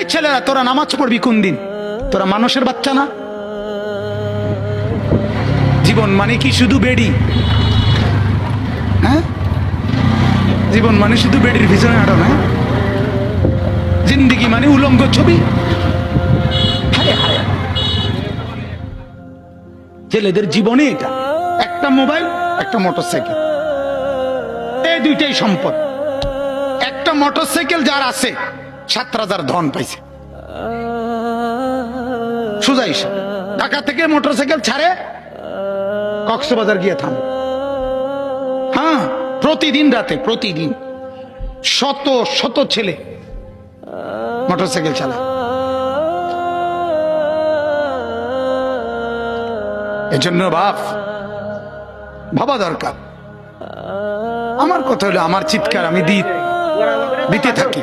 এই ছেলেরা, তোরা নামাজ পড়বি কোন দিন তোরা মানুষের বাচ্চা না? জীবন মানে কি? শুধু বেডি। হ্যাঁ? জীবন মানে শুধু বেডির পিছনে আড়ো না জিন্দিগি মানে উলঙ্গ ছবি। হায় হায় হায়। ছেলেদের জীবনে এটা। একটা মোবাইল, একটা মোটরসাইকেল। এই দুইটাই সম্পদ। একটা মোটরসাইকেল যার আছে সাত হাজার ধন পাইছে। সোজা হিসাব ঢাকা থেকে মোটরসাইকেল ছাড়ে কক্সবাজার গিয়ে থাম। হ্যাঁ প্রতিদিন রাতে, প্রতিদিন। শত শত ছেলে মোটরসাইকেল চালায়। এজন্য বাপ, ভাবা দরকার। আমার কথা হলো, আমার চিৎকার আমি দিতে থাকি।